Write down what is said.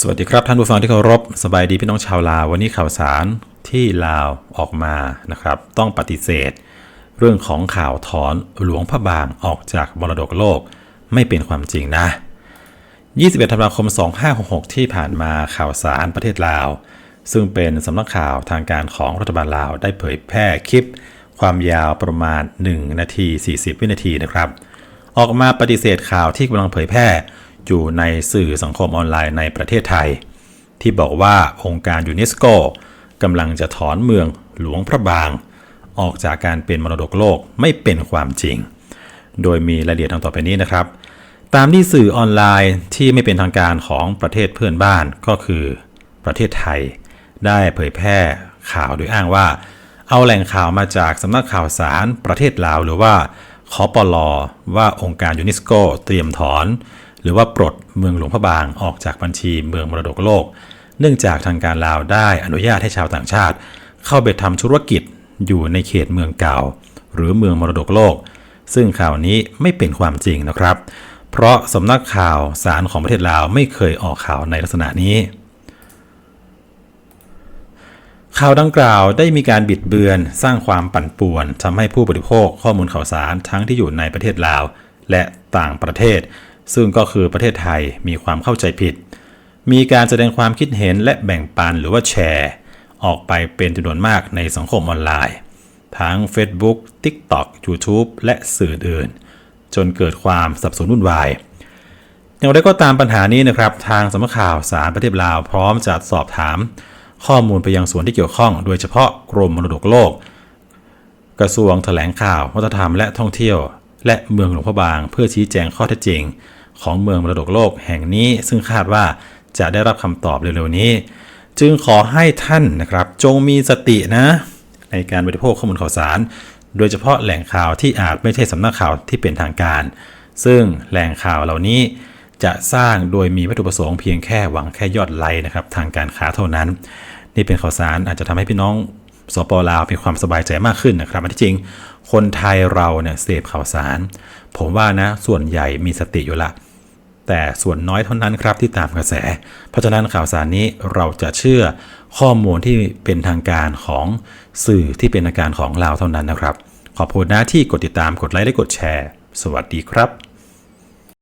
สวัสดีครับท่านผู้ฟังที่เคารพสบายดีพี่น้องชาวลาว วันนี้ข่าวสารที่ลาวออกมานะครับ ต้องปฏิเสธ เรื่องของข่าวถอนหลวงพระบางออกจากมรดกโลกไม่เป็นความจริงนะ 21ธันวาคม 2566 ที่ผ่านมาข่าวสารประเทศลาว ซึ่งเป็นสำนักข่าวทางการของรัฐบาลลาวได้เผยแพร่คลิป ความยาวประมาณ 1 นาที 40 วินาทีนะครับ ออกมาปฏิเสธข่าวที่กำลังเผยแพร่ อยู่ในสื่อสังคมออนไลน์ในประเทศไทย ที่บอกว่าองค์การยูเนสโกกำลังจะถอนเมืองหลวงพระบาง ออกจากการเป็นมรดกโลกไม่เป็นความจริง โดยมีรายละเอียดดังต่อไปนี้นะครับ ตามที่สื่อออนไลน์ที่ไม่เป็นทางการของประเทศเพื่อนบ้านก็คือประเทศไทย ได้เผยแพร่ข่าวโดยอ้างว่า เอาแหล่งข่าวมาจากสำนักข่าวสารประเทศลาวหรือว่าคอปลอว่าองค์การยูเนสโกเตรียมถอน หรือว่าปลดเมืองหลวงพระบางออกจากบัญชีเมืองมรดกโลก เนื่องจากทางการลาวได้อนุญาตให้ชาวต่างชาติ เข้าไปทำธุรกิจอยู่ในเขตเมืองเก่า หรือเมืองมรดกโลก ซึ่งข่าวนี้ไม่เป็นความจริงนะครับ เพราะสำนักข่าวสารของประเทศลาวไม่เคยออกข่าวในลักษณะนี้ข่าวดังกล่าวได้มีการบิดเบือนสร้างความปั่นป่วนทำให้ผู้บริโภคข้อมูลข่าวสารทั้งที่อยู่ในประเทศลาว และต่างประเทศ ซึ่งก็คือประเทศไทยมีความเข้าใจผิด มีการแสดงความคิดเห็นและแบ่งปันหรือว่าแชร์ ออกไปเป็นจำนวนมากในสังคมออนไลน์ ทั้ง Facebook, TikTok, YouTube และสื่ออื่น จนเกิดความสับสนวุ่นวายอย่างไรก็ตามปัญหานี้นะครับ ทางสำนักข่าวสารประเทศลาวพร้อมจะสอบถาม ข้อมูลไปยังส่วนที่เกี่ยวข้อง โดยเฉพาะกรมมรดกโลก กระทรวงแถลงข่าววัฒนธรรมและท่องเที่ยว และเมืองหลวงพระบาง เพื่อชี้แจงข้อเท็จจริง ของเมืองมรดกโลกแห่งนี้ ซึ่งคาดว่าจะได้รับคำตอบเร็วๆนี้ จึงขอให้ท่านนะครับ จงมีสตินะ ในการบริโภคข้อมูลข่าวสาร โดยเฉพาะแหล่งข่าวที่อาจไม่ใช่สำนักข่าวที่เป็นทางการ ซึ่งแหล่งข่าวเหล่านี้จะสร้างโดยมีวัตถุประสงค์เพียงแค่หวังแค่ยอดไลค์นะครับทางการค้าเท่านั้น นี่เป็นข่าวสารอาจจะทำให้พี่น้องสปลาวมีความสบายใจมากขึ้นนะครับที่จริง คนไทยเราเนี่ยเสพข่าวสาร ผมว่านะส่วนใหญ่มีสติอยู่ละ แต่ส่วนน้อยเท่านั้นครับที่ตามกระแส เพราะฉะนั้นข่าวสารนี้เราจะเชื่อข้อมูลที่เป็นทางการของสื่อที่เป็นทางการของเราเท่านั้นนะครับ ขอบคุณนะที่กดติดตามกดไลค์และกดแชร์ สวัสดีครับ